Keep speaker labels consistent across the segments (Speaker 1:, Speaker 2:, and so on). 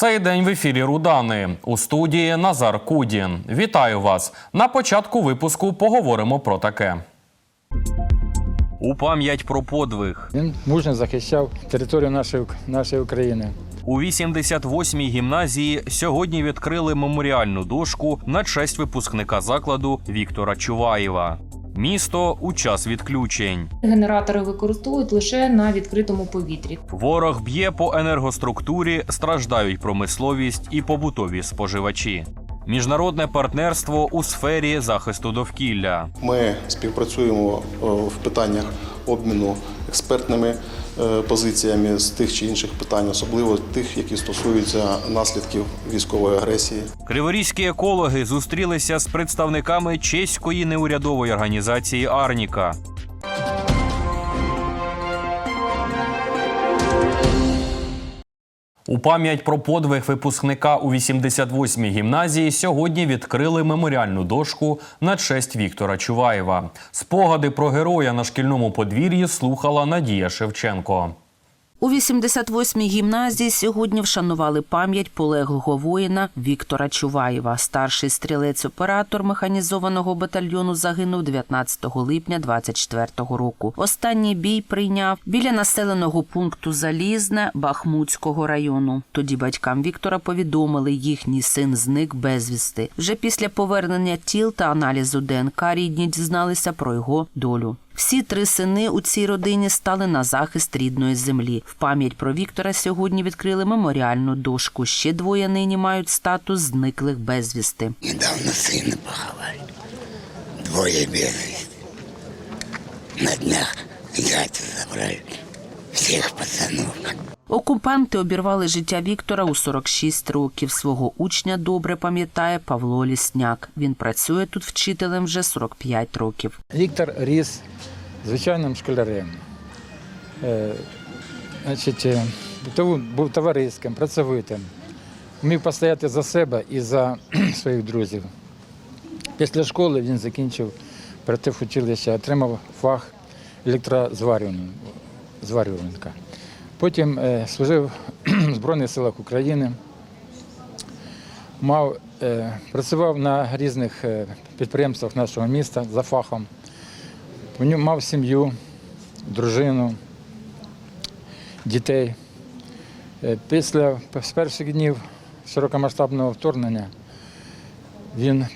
Speaker 1: Цей день в ефірі Рудани у студії Назар Кудін. Вітаю вас. На початку випуску поговоримо про таке. У пам'ять про подвиг
Speaker 2: Він мужньо захищав територію нашої, нашої України.
Speaker 1: у 88-й гімназії сьогодні відкрили меморіальну дошку на честь випускника закладу Віктора Чуваєва. Місто у час відключень.
Speaker 3: Генератори використовують лише на відкритому повітрі.
Speaker 1: Ворог б'є по енергоструктурі, страждають промисловість і побутові споживачі. Міжнародне партнерство у сфері захисту довкілля.
Speaker 4: Ми співпрацюємо е, в питаннях обміну експертними е, позиціями з тих чи інших питань, особливо тих, які стосуються наслідків військової агресії.
Speaker 1: Криворізькі екологи зустрілися з представниками чеської неурядової організації Арніка. У пам'ять про подвиг випускника у 88-й гімназії сьогодні відкрили меморіальну дошку на честь Віктора Чуваєва. Спогади про героя на шкільному подвір'ї слухала Надія Шевченко.
Speaker 5: У 88-й гімназії сьогодні вшанували пам'ять полеглого воїна Віктора Чуваєва. Старший стрілець-оператор механізованого батальйону загинув 19 липня 24-го року. Останній бій прийняв біля населеного пункту Залізне Бахмутського району. Тоді батькам Віктора повідомили, їхній син зник безвісти. Вже після повернення тіл та аналізу ДНК рідні дізналися про його долю. Всі три сини у цій родині стали на захист рідної землі. В пам'ять про Віктора сьогодні відкрили меморіальну дошку. Ще двоє нині мають статус зниклих безвісти.
Speaker 6: Недавно сина поховали. Двоє безвісти. На днях зятя забрали. всіх пацанов.
Speaker 5: Окупанти обірвали життя Віктора у 46 років. Свого учня добре пам'ятає Павло Лісняк. Він працює тут вчителем вже 45 років.
Speaker 2: Віктор ріс звичайним школярем. Е, значить, е, був товариським, працьовитим. Вмів постояти за себе і за своїх друзів. Після школи він закінчив училище, отримав фах електрозварювальника. Потім е, служив в Збройних силах України, мав, е, працював на різних е, підприємствах нашого міста за фахом. Мав сім'ю, дружину, дітей. Після з перших днів широкомасштабного вторгнення він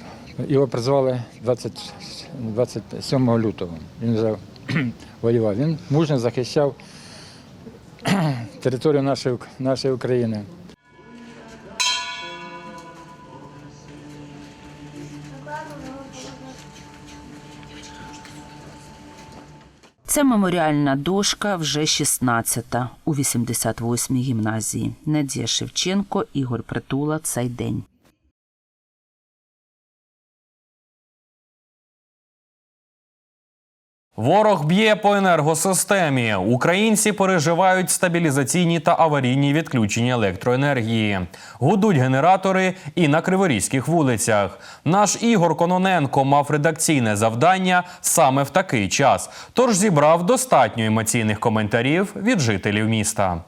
Speaker 2: його призвали 20, 27 лютого. Він вже воював. Він мужньо захищав територію нашої, нашої України.
Speaker 5: Ця меморіальна дошка вже 16-та у 88-й гімназії. Надія Шевченко, Ігор Притула. Цей день.
Speaker 1: Ворог б'є по енергосистемі. Українці переживають стабілізаційні та аварійні відключення електроенергії. Гудуть генератори і на криворізьких вулицях. Наш Ігор Кононенко мав редакційне завдання саме в такий час, тож зібрав достатньо емоційних коментарів від жителів міста.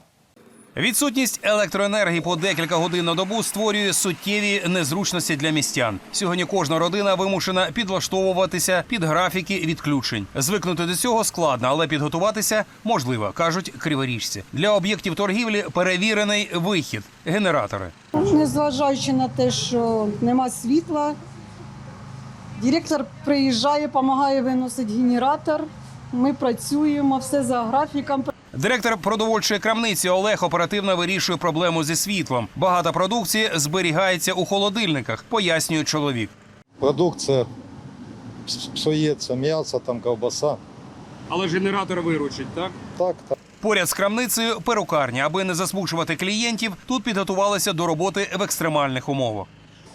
Speaker 7: Відсутність електроенергії по декілька годин на добу створює суттєві незручності для містян. Сьогодні кожна родина вимушена підлаштовуватися під графіки відключень. Звикнути до цього складно, але підготуватися можливо, кажуть криворіжці. Для об'єктів торгівлі перевірений вихід генератори.
Speaker 8: Незважаючи на те, що нема світла, директор приїжджає, допомагає виносити генератор. Ми працюємо, все за графіком.
Speaker 7: Директор продовольчої крамниці Олег оперативно вирішує проблему зі світлом. Багато продукції зберігається у холодильниках, пояснює чоловік.
Speaker 9: Продукція псується, м'ясо, там ковбаса.
Speaker 7: Але генератор виручить, так?
Speaker 9: Так, так.
Speaker 7: Поряд з крамницею перукарня, аби не засмучувати клієнтів, тут підготувалися до роботи в екстремальних умовах.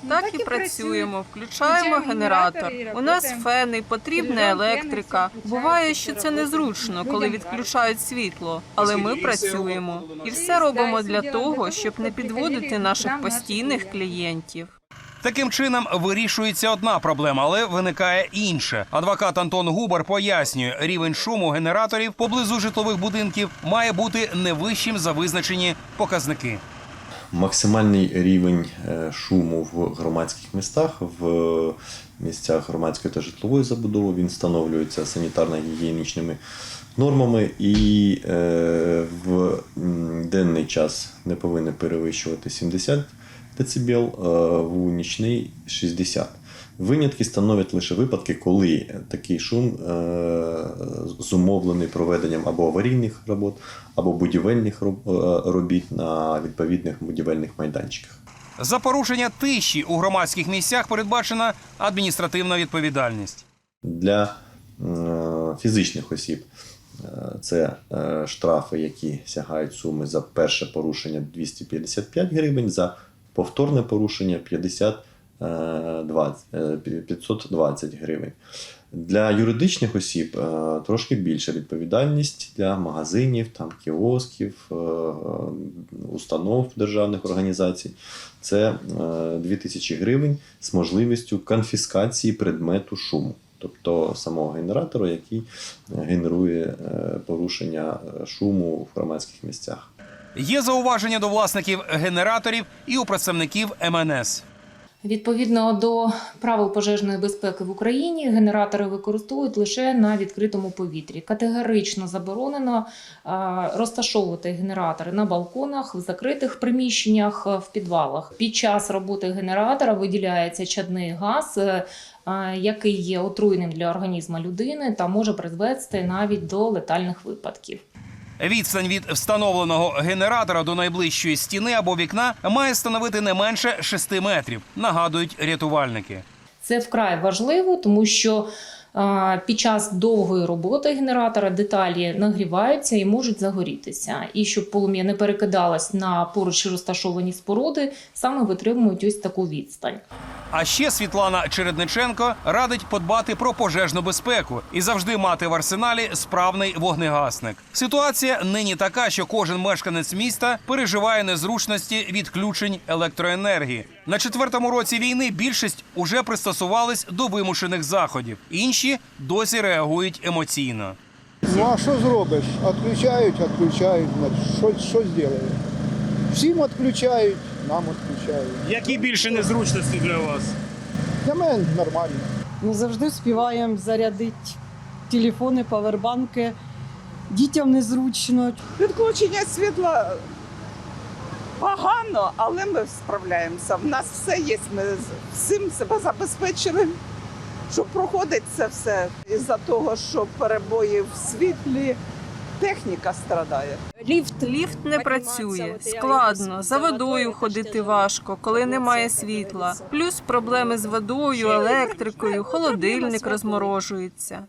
Speaker 10: Так і працюємо, включаємо генератор. У нас фени, потрібна електрика. Буває, що це незручно, коли відключають світло, але ми працюємо і все робимо для того, щоб не підводити наших постійних клієнтів.
Speaker 7: Таким чином вирішується одна проблема, але виникає інша. Адвокат Антон Губар пояснює, рівень шуму генераторів поблизу житлових будинків має бути не вищим за визначені показники.
Speaker 11: Максимальний рівень е, шуму в громадських містах, в місцях громадської та житлової забудови. Він встановлюється санітарно-гігієнічними нормами і е, в денний час не повинен перевищувати 70 дБ, е, в нічний 60 Винятки становлять лише випадки, коли такий шум е, зумовлений проведенням або аварійних робот, або будівельних роб- е, робіт на відповідних будівельних майданчиках.
Speaker 7: За порушення тиші у громадських місцях передбачена адміністративна відповідальність.
Speaker 11: Для е, фізичних осіб це е, штрафи, які сягають суми за перше порушення 255 гривень, за повторне порушення 50, е, 20, е, 520 гривень. Для юридичних осіб е, трошки більша відповідальність для магазинів, там, кіосків, е, установ державних організацій. Це е, 2000 гривень з можливістю конфіскації предмету шуму, тобто самого генератора, який е, генерує е, порушення е, шуму в громадських місцях.
Speaker 7: Є зауваження до власників генераторів і у представників МНС.
Speaker 3: Відповідно до правил пожежної безпеки в Україні, генератори використовують лише на відкритому повітрі. Категорично заборонено розташовувати генератори на балконах, в закритих приміщеннях, е, в підвалах. Під час роботи генератора виділяється чадний газ, е, який є отруйним для організму людини та може призвести навіть до летальних випадків.
Speaker 7: Відстань від встановленого генератора до найближчої стіни або вікна має становити не менше 6 метрів, нагадують рятувальники.
Speaker 3: Це вкрай важливо, тому що під час довгої роботи генератора деталі нагріваються і можуть загорітися. І щоб полум'я не перекидалось на поруч розташовані споруди, саме витримують ось таку відстань.
Speaker 7: А ще Світлана Чередниченко радить подбати про пожежну безпеку і завжди мати в арсеналі справний вогнегасник. Ситуація нині така, що кожен мешканець міста переживає незручності відключень електроенергії. На четвертому році війни більшість уже пристосувались до вимушених заходів. Інші досі реагують емоційно.
Speaker 9: Ну а що зробиш? Відключають, відключають, що, що зробили? Всім відключають, нам відключають.
Speaker 12: Які більше незручності для вас?
Speaker 9: Для мене нормально.
Speaker 8: Ми завжди співаємо зарядити телефони, павербанки. Дітям незручно.
Speaker 13: Відключення світла погано, але ми справляємося. У нас все є. Ми з- всім себе забезпечили, щоб проходить це все. Із-за того, що перебої в світлі, техніка страдає.
Speaker 10: Ліфт ліфт не працює. Складно, за водою ходити важко, коли немає світла. Плюс проблеми з водою, електрикою, холодильник розморожується.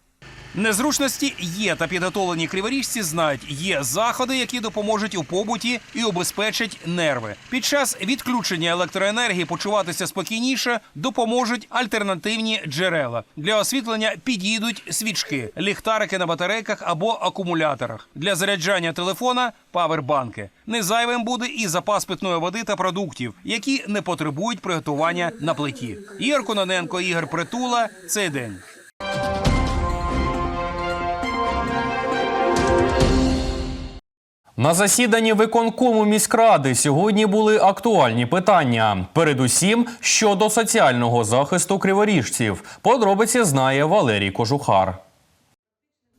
Speaker 7: Незручності є, та підготовлені криворіжці знають, є заходи, які допоможуть у побуті і обезпечать нерви. Під час відключення електроенергії почуватися спокійніше допоможуть альтернативні джерела. Для освітлення підійдуть свічки, ліхтарики на батарейках або акумуляторах. Для заряджання телефона павербанки. Не зайвим буде і запас питної води та продуктів, які не потребують приготування на плиті. Ігор Кононенко, Ігор Притула. Цей день.
Speaker 1: На засіданні виконкому міськради сьогодні були актуальні питання. Передусім щодо соціального захисту криворіжців. Подробиці знає Валерій Кожухар.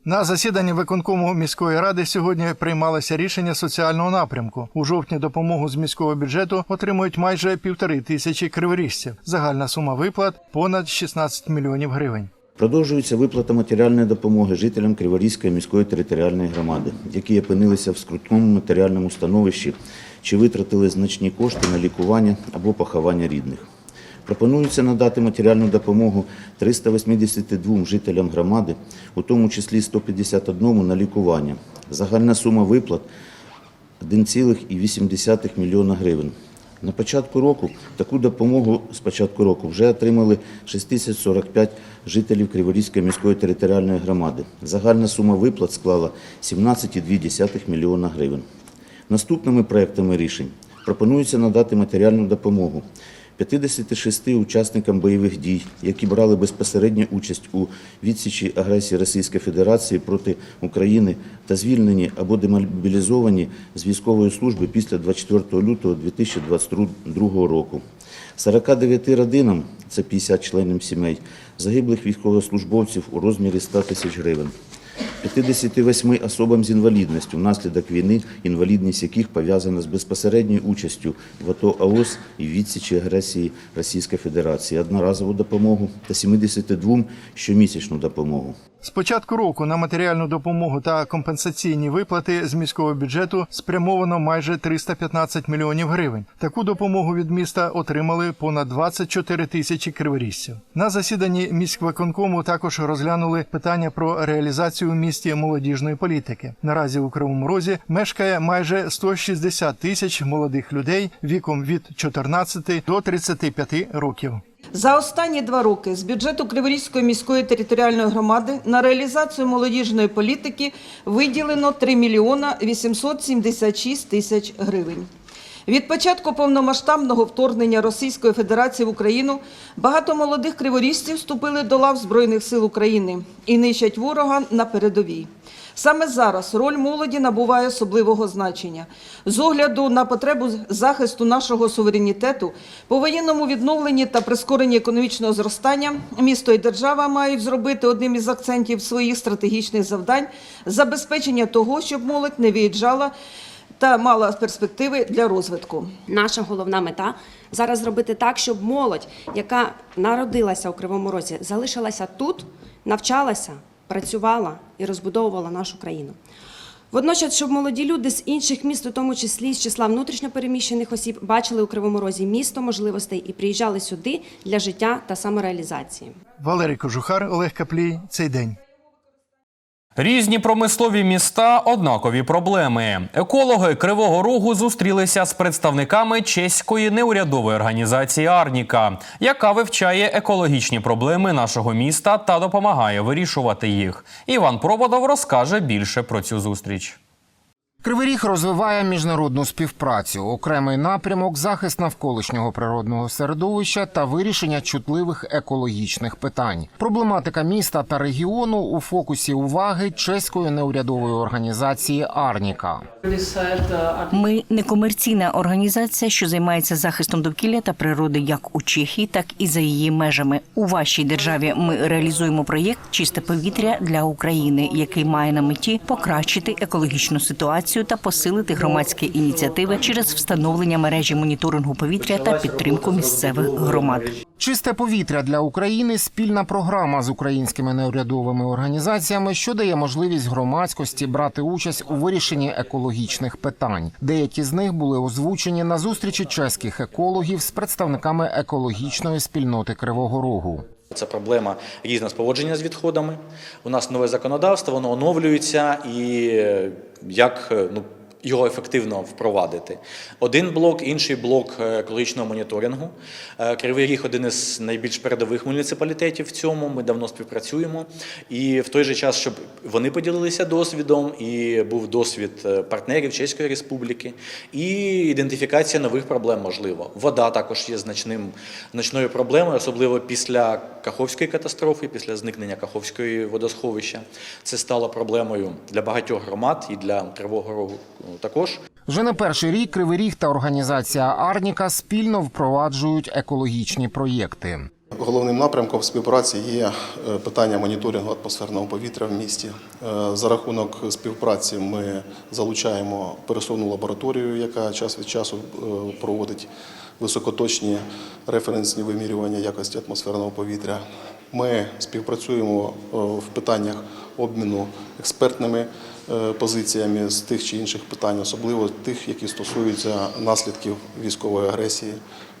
Speaker 12: На засіданні виконкому міської ради сьогодні приймалося рішення соціального напрямку. У жовтні допомогу з міського бюджету отримують майже півтори тисячі криворіжців. Загальна сума виплат понад 16 мільйонів гривень.
Speaker 14: Продовжується виплата матеріальної допомоги жителям Криворізької міської територіальної громади, які опинилися в скрутному матеріальному становищі чи витратили значні кошти на лікування або поховання рідних. Пропонується надати матеріальну допомогу 382 жителям громади, у тому числі 151 на лікування. Загальна сума виплат 1,8 мільйона гривень. На початку року таку допомогу з початку року вже отримали 6045 жителів Криворізької міської територіальної громади. Загальна сума виплат склала 17,2 мільйона гривень. Наступними проектами рішень пропонується надати матеріальну допомогу 56 учасникам бойових дій, які брали безпосередню участь у відсічі агресії Російської Федерації проти України та звільнені або демобілізовані з військової служби після 24 лютого 2022 року. 49 родинам, це 50 членів сімей, загиблих військовослужбовців у розмірі 100 тисяч гривень. 58 особам з інвалідністю внаслідок війни, інвалідність яких пов'язана з безпосередньою участю в АТО АОС і відсічі агресії Російської Федерації, одноразову допомогу та 72 щомісячну допомогу.
Speaker 12: З початку року на матеріальну допомогу та компенсаційні виплати з міського бюджету спрямовано майже 315 мільйонів гривень. Таку допомогу від міста отримали понад 24 тисячі криворіжців. На засіданні міськвиконкому також розглянули питання про реалізацію в місті молодіжної політики. Наразі у Кривому Розі мешкає майже 160 тисяч молодих людей віком від 14 до 35 років.
Speaker 15: За останні два роки з бюджету Криворізької міської територіальної громади на реалізацію молодіжної політики виділено 3 мільйона 876 тисяч гривень. Від початку повномасштабного вторгнення Російської Федерації в Україну багато молодих криворіжців вступили до лав Збройних сил України і нищать ворога на передовій. Саме зараз роль молоді набуває особливого значення. З огляду на потребу захисту нашого суверенітету, повоєнному відновленні та прискоренні економічного зростання, місто і держава мають зробити одним із акцентів своїх стратегічних завдань забезпечення того, щоб молодь не виїжджала та мала перспективи для розвитку.
Speaker 16: Наша головна мета зараз зробити так, щоб молодь, яка народилася у Кривому Розі, залишилася тут, навчалася, працювала і розбудовувала нашу країну. Водночас, щоб молоді люди з інших міст, у тому числі з числа внутрішньопереміщених осіб, бачили у Кривому Розі місто можливостей і приїжджали сюди для життя та самореалізації.
Speaker 12: Валерій Кожухар, Олег Каплій. Цей день.
Speaker 1: Різні промислові міста однакові проблеми. Екологи Кривого Рогу зустрілися з представниками чеської неурядової організації Арніка, яка вивчає екологічні проблеми нашого міста та допомагає вирішувати їх. Іван Проводов розкаже більше про цю зустріч.
Speaker 17: Кривий Ріг розвиває міжнародну співпрацю, окремий напрямок захист навколишнього природного середовища та вирішення чутливих екологічних питань. Проблематика міста та регіону у фокусі уваги чеської неурядової організації Арніка.
Speaker 18: Ми некомерційна організація, що займається захистом довкілля та природи як у Чехії, так і за її межами. У вашій державі ми реалізуємо проєкт Чисте повітря для України, який має на меті покращити екологічну ситуацію та посилити громадські ініціативи через встановлення мережі моніторингу повітря та підтримку місцевих громад.
Speaker 17: Чисте повітря для України спільна програма з українськими неурядовими організаціями, що дає можливість громадськості брати участь у вирішенні екологічних питань. Деякі з них були озвучені на зустрічі чеських екологів з представниками екологічної спільноти Кривого Рогу.
Speaker 19: Це проблема різного поводження з відходами. У нас нове законодавство, воно оновлюється і е, як е, ну, його ефективно впровадити. Один блок, інший блок е, екологічного моніторингу. Е, Кривий Ріг один із найбільш передових муніципалітетів в цьому. Ми давно співпрацюємо. І в той же час, щоб вони поділилися досвідом, і був досвід е, партнерів Чеської Республіки, і ідентифікація нових проблем можливо. Вода також є значним значною проблемою, особливо після Каховської катастрофи, після зникнення Каховської водосховища. Це стало проблемою для багатьох громад і для Кривого Рогу також.
Speaker 17: Вже не перший рік Кривий Ріг та організація Арніка спільно впроваджують екологічні проєкти.
Speaker 4: Головним напрямком співпраці є е, питання моніторингу атмосферного повітря в місті. Е, За рахунок співпраці ми залучаємо пересувну лабораторію, яка час від часу е, проводить високоточні референсні вимірювання якості атмосферного повітря. Ми співпрацюємо в питаннях обміну експертними позиціями з тих чи інших питань, особливо тих, які стосуються наслідків військової агресії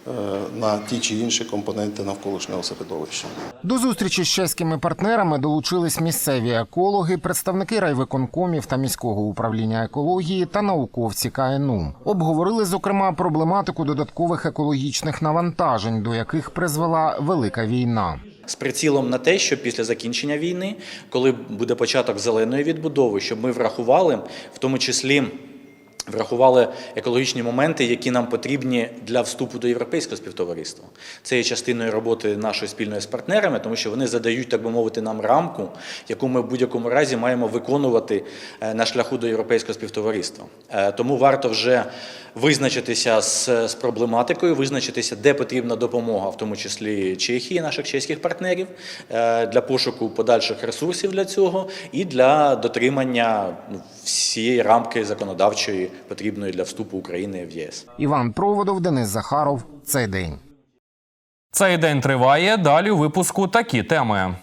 Speaker 4: е, на ті чи інші компоненти навколишнього середовища.
Speaker 17: До зустрічі з чеськими партнерами долучились місцеві екологи, представники райвиконкомів та міського управління екології та науковці КНУ. Обговорили зокрема проблематику додаткових екологічних навантажень, до яких призвела велика війна.
Speaker 19: З прицілом на те, що після закінчення війни, коли буде початок зеленої відбудови, щоб ми врахували в тому числі Врахували екологічні моменти, які нам потрібні для вступу до європейського співтовариства. Це є частиною роботи нашої спільної з партнерами, тому що вони задають, так би мовити, нам рамку, яку ми в будь-якому разі маємо виконувати е, на шляху до європейського співтовариства. Е, Тому варто вже визначитися з, з проблематикою, визначитися, де потрібна допомога, в тому числі Чехії, наших чеських партнерів, е, для пошуку подальших ресурсів для цього і для дотримання ну, всієї рамки законодавчої, потрібної для вступу України в ЄС.
Speaker 17: Іван Проводов, Денис Захаров. Цей день.
Speaker 1: Цей день триває. Далі у випуску такі теми.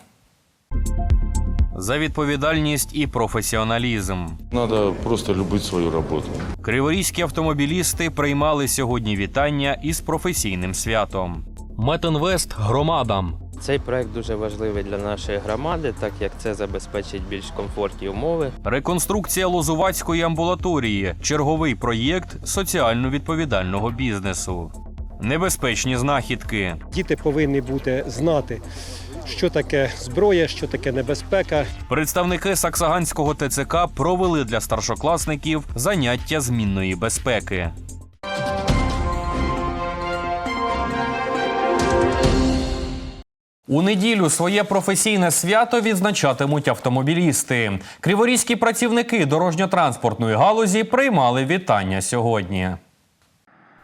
Speaker 1: За відповідальність і професіоналізм.
Speaker 20: Надо просто любить свою работу.
Speaker 1: Криворізькі автомобілісти приймали сьогодні вітання із професійним святом. Метинвест громадам.
Speaker 21: Цей проект дуже важливий для нашої громади, так як це забезпечить більш комфортні умови.
Speaker 1: Реконструкція Лозувацької амбулаторії черговий проєкт соціально відповідального бізнесу. Небезпечні знахідки.
Speaker 22: Діти повинні бути знати, що таке зброя, що таке небезпека.
Speaker 1: Представники Саксаганського ТЦК провели для старшокласників заняття змінної безпеки. У неділю своє професійне свято відзначатимуть автомобілісти. Криворізькі працівники дорожньо-транспортної галузі приймали вітання сьогодні.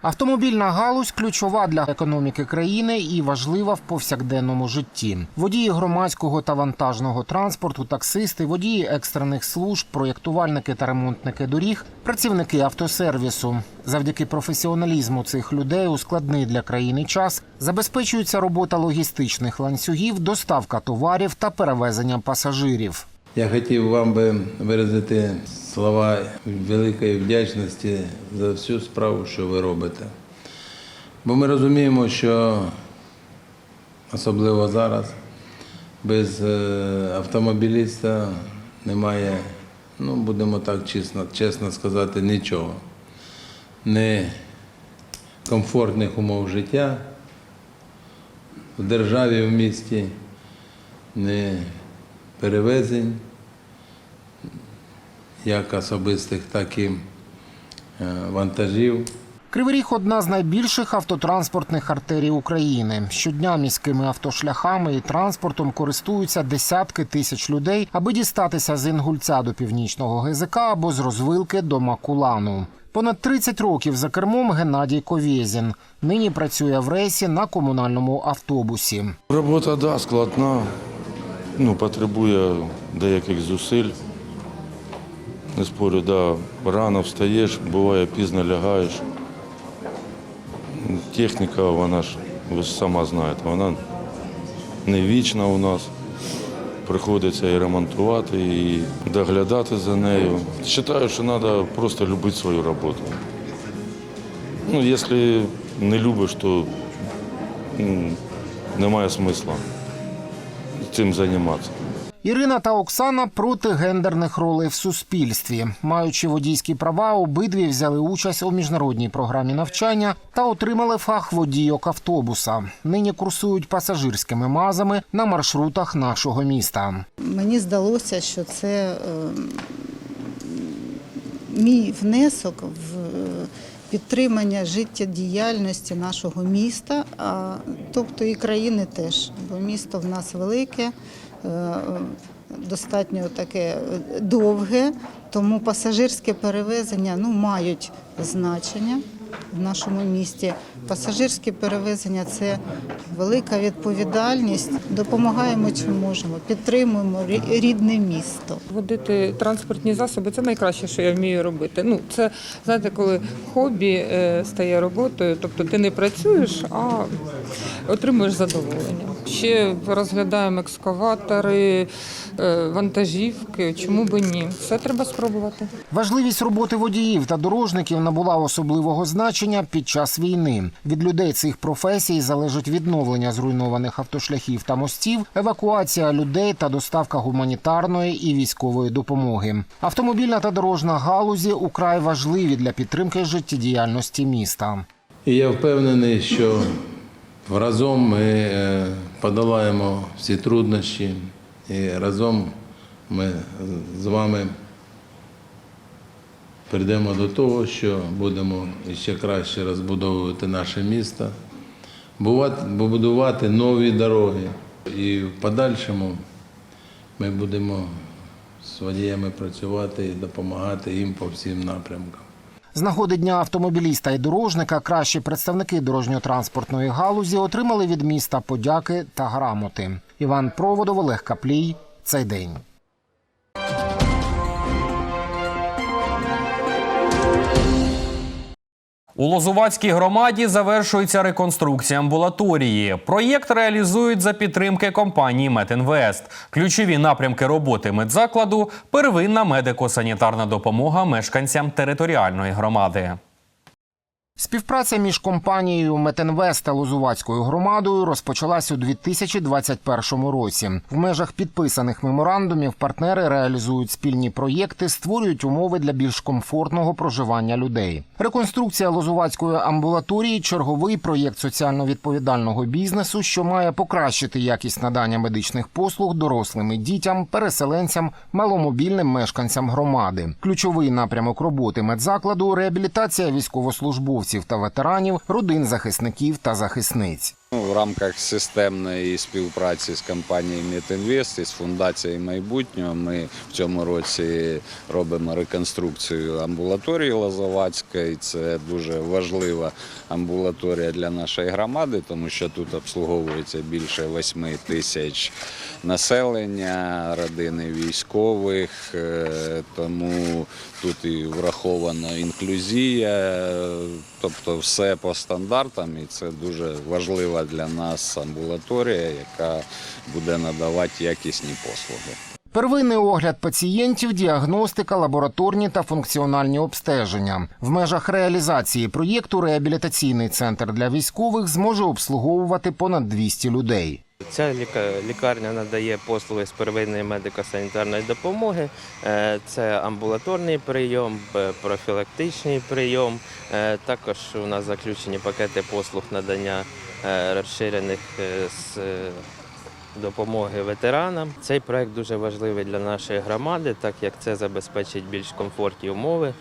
Speaker 17: Автомобільна галузь ключова для економіки країни і важлива в повсякденному житті. Водії громадського та вантажного транспорту, таксисти, водії екстрених служб, проєктувальники та ремонтники доріг, працівники автосервісу. Завдяки професіоналізму цих людей у складний для країни час забезпечується робота логістичних ланцюгів, доставка товарів та перевезення пасажирів.
Speaker 23: Я хотів вам би виразити слова великої вдячності за всю справу, що ви робите. Бо ми розуміємо, що особливо зараз без е, автомобіліста немає, ну будемо так чесно, чесно сказати, нічого. Не комфортних умов життя в державі, в місті, не перевезень, як особистих, так і е, вантажів.
Speaker 17: Кривий Ріг – одна з найбільших автотранспортних артерій України. Щодня міськими автошляхами і транспортом користуються десятки тисяч людей, аби дістатися з Інгульця до північного ГЗК або з розвилки до Макулану. Понад 30 років за кермом Геннадій Ковєзін. Нині працює в рейсі на комунальному автобусі.
Speaker 20: Робота да, складна, ну, потребує деяких зусиль. Не спорю, да, рано встаєш, буває пізно лягаєш. Техніка, вона ж, ви сама знаєте, вона не вічна у нас. Приходиться і ремонтувати, і доглядати за нею. Вважаю, що треба просто любити свою роботу. Ну, якщо не любиш, то немає смисла цим займатися.
Speaker 17: Ірина та Оксана проти гендерних ролей в суспільстві. Маючи водійські права, обидві взяли участь у міжнародній програмі навчання та отримали фах водійок автобуса. Нині курсують пасажирськими мазами на маршрутах нашого міста.
Speaker 24: Мені здалося, що це е, мій внесок в підтримання життєдіяльності нашого міста, а тобто і країни теж, бо місто в нас велике. е, Достатньо таке довге, тому пасажирське перевезення ну, мають значення в нашому місті. Пасажирське перевезення це велика відповідальність. Допомагаємо чим можемо, підтримуємо рідне місто.
Speaker 25: Водити транспортні засоби це найкраще, що я вмію робити. Ну, це знаєте, коли хобі е, стає роботою, тобто ти не працюєш, а отримуєш задоволення. Ще розглядаємо екскаватори, е, вантажівки. Чому би ні? Все треба спробувати.
Speaker 17: Важливість роботи водіїв та дорожників набула особливого значення під час війни. Від людей цих професій залежить відновлення зруйнованих автошляхів та мостів, евакуація людей та доставка гуманітарної і військової допомоги. Автомобільна та дорожна галузі украй важливі для підтримки життєдіяльності міста.
Speaker 23: І я впевнений, що разом ми е, подолаємо всі труднощі, і разом ми з вами прийдемо до того, що будемо ще краще розбудовувати наше місто, будувати нові дороги. І в подальшому ми будемо з водіями працювати і допомагати їм по всім напрямкам.
Speaker 17: З нагоди дня автомобіліста і дорожника кращі представники дорожньо-транспортної галузі отримали від міста подяки та грамоти. Іван Проводов, Олег Каплій. Цей день.
Speaker 1: У Лозувацькій громаді завершується реконструкція амбулаторії. Проєкт реалізують за підтримки компанії Метінвест. Ключові напрямки роботи медзакладу первинна медико-санітарна допомога мешканцям територіальної громади.
Speaker 17: Співпраця між компанією Метинвест та Лозувацькою громадою розпочалась у 2021 році. В межах підписаних меморандумів партнери реалізують спільні проєкти, створюють умови для більш комфортного проживання людей. Реконструкція Лозувацької амбулаторії черговий проєкт соціально відповідального бізнесу, що має покращити якість надання медичних послуг дорослим і дітям, переселенцям, маломобільним мешканцям громади. Ключовий напрямок роботи медзакладу реабілітація військовослужбовців та ветеранів, родин захисників та захисниць.
Speaker 26: Ну, В рамках системної співпраці з компанією Метінвест і з фундацією майбутнього ми в цьому році робимо реконструкцію амбулаторії Лозовацької. Це дуже важлива амбулаторія для нашої громади, тому що тут обслуговується більше 8 тисяч населення, родини військових, е, тому тут і врахована інклюзія, тобто все по стандартам, і це дуже важлива для нас амбулаторія, яка буде надавати якісні послуги.
Speaker 17: Первинний огляд пацієнтів, діагностика, лабораторні та функціональні обстеження. В межах реалізації проєкту реабілітаційний центр для військових зможе обслуговувати понад 200 людей.
Speaker 21: Ця ліка- лікарня надає послуги з первинної медико-санітарної допомоги. Е, Це амбулаторний прийом, профілактичний прийом. Е, Також у нас заключені пакети послуг надання е, розширених з допомоги ветеранам. Цей проект дуже важливий для нашої громади, так як це забезпечить більш комфортні умови,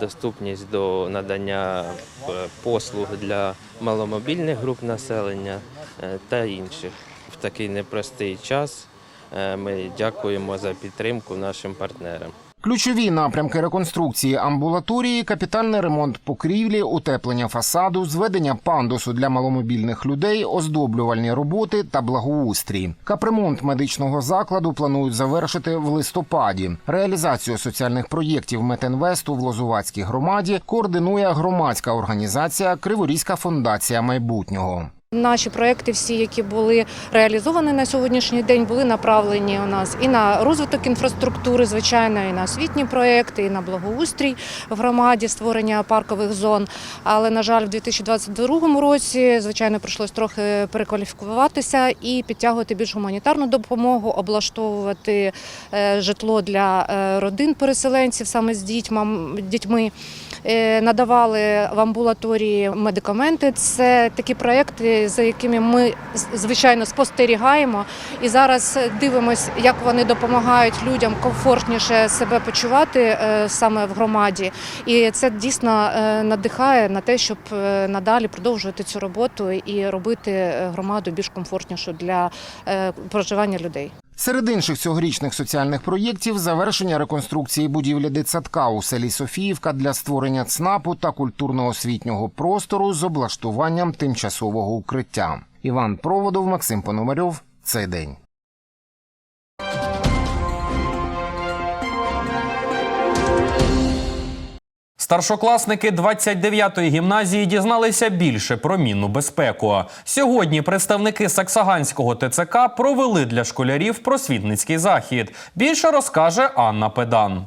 Speaker 21: доступність до надання послуг для маломобільних груп населення та інших. Такий непростий час е, ми дякуємо за підтримку нашим партнерам.
Speaker 17: Ключові напрямки реконструкції амбулаторії, капітальний ремонт покрівлі, утеплення фасаду, зведення пандусу для маломобільних людей, оздоблювальні роботи та благоустрій. Капремонт медичного закладу планують завершити в листопаді. Реалізацію соціальних проєктів Метинвесту в Лозувацькій громаді координує громадська організація Криворізька фундація майбутнього.
Speaker 27: Наші проекти, всі, які були реалізовані на сьогоднішній день, були направлені у нас і на розвиток інфраструктури, звичайно, і на освітні проекти, і на благоустрій в громаді, створення паркових зон. Але на жаль, в 2022 році, звичайно, прийшлось трохи перекваліфікуватися і підтягувати більш гуманітарну допомогу, облаштовувати е, житло для е, родин переселенців саме з дітьми. Е, Надавали в амбулаторії медикаменти. Це такі проекти, за якими ми звичайно спостерігаємо і зараз дивимося, як вони допомагають людям комфортніше себе почувати е, саме в громаді. І це дійсно е, надихає на те, щоб надалі продовжувати цю роботу і робити громаду більш комфортнішу для проживання людей.
Speaker 17: Серед інших цьогорічних соціальних проєктів завершення реконструкції будівлі дитсадка у селі Софіївка для створення ЦНАПу та культурно-освітнього простору з облаштуванням тимчасового укриття. Іван Проводов, Максим Пономарьов. Цей день.
Speaker 1: Старшокласники 29-ї гімназії дізналися більше про мінну безпеку. Сьогодні представники Саксаганського ТЦК провели для школярів просвітницький захід. Більше розкаже Анна Педан.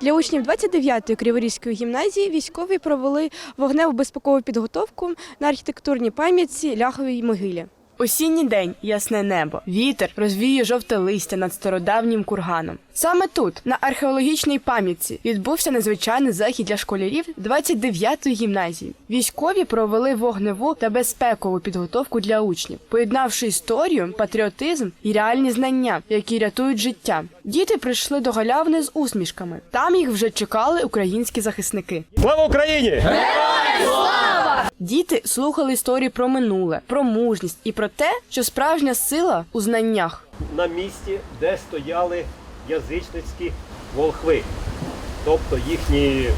Speaker 28: Для учнів 29-ї Криворізької гімназії військові провели вогнево безпекову підготовку на архітектурній пам'ятці Ляховій могилі. Осінній день, ясне небо, вітер розвіє жовте листя над стародавнім курганом. Саме тут, на археологічній пам'ятці, відбувся незвичайний захід для школярів 29-ї гімназії. Військові провели вогневу та безпекову підготовку для учнів, поєднавши історію, патріотизм і реальні знання, які рятують життя. Діти прийшли до галявини з усмішками. Там їх вже чекали українські захисники.
Speaker 22: Слава Україні!
Speaker 28: Діти слухали історії про минуле, про мужність і про те, що справжня сила у знаннях.
Speaker 22: На місці, де стояли язичницькі волхви, тобто їхні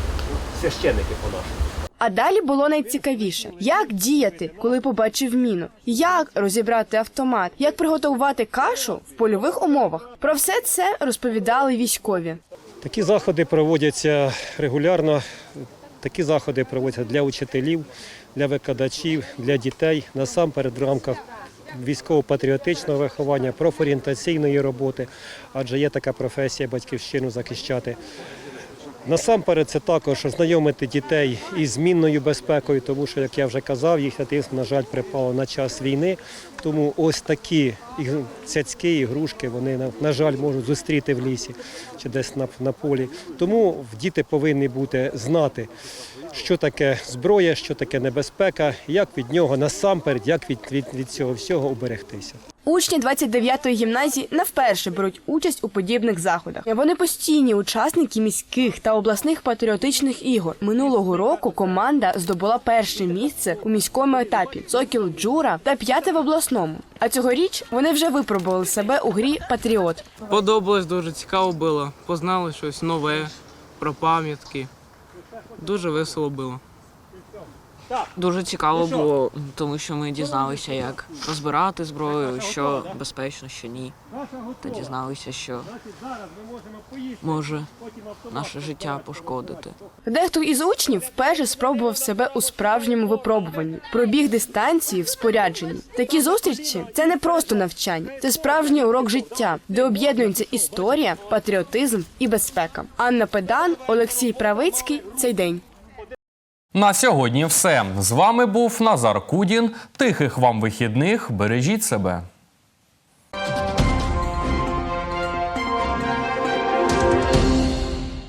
Speaker 22: священики по-нашому.
Speaker 28: А далі було найцікавіше: як діяти, коли побачив міну, як розібрати автомат, як приготувати кашу в польових умовах. Про все це розповідали військові.
Speaker 22: Такі заходи проводяться регулярно. Такі заходи проводяться для учителів, для викладачів, для дітей, насамперед в рамках військово-патріотичного виховання, профорієнтаційної роботи, адже є така професія батьківщину захищати. Насамперед, це також ознайомити дітей із змінною безпекою, тому що, як я вже казав, їх тиск, на жаль, припало на час війни. Тому ось такі цяцькі ігрушки, вони, на- жаль, можуть зустріти в лісі чи десь на полі. Тому діти повинні бути знати, що таке зброя, що таке небезпека, як від нього насамперед, як від, від, від цього всього уберегтися.
Speaker 28: Учні 29-ї гімназії не вперше беруть участь у подібних заходах. Вони постійні учасники міських та обласних патріотичних ігор. Минулого року команда здобула перше місце у міському етапі Сокіл Джура та п'яте в обласному. А цьогоріч вони вже випробували себе у грі Патріот.
Speaker 29: Подобалось дуже цікаво було. Познали щось нове про пам'ятки. Дуже весело було.
Speaker 30: Дуже цікаво було, тому що ми дізналися, як розбирати зброю, що безпечно, що ні. Та дізналися, що може наше життя пошкодити.
Speaker 28: Дехто із учнів вперше спробував себе у справжньому випробуванні, пробіг дистанції в спорядженні. Такі зустрічі це не просто навчання, це справжній урок життя, де об'єднується історія, патріотизм і безпека. Анна Педан, Олексій Правицький. Цей день.
Speaker 1: На сьогодні все. З вами був Назар Кудін. Тихих вам вихідних. Бережіть себе.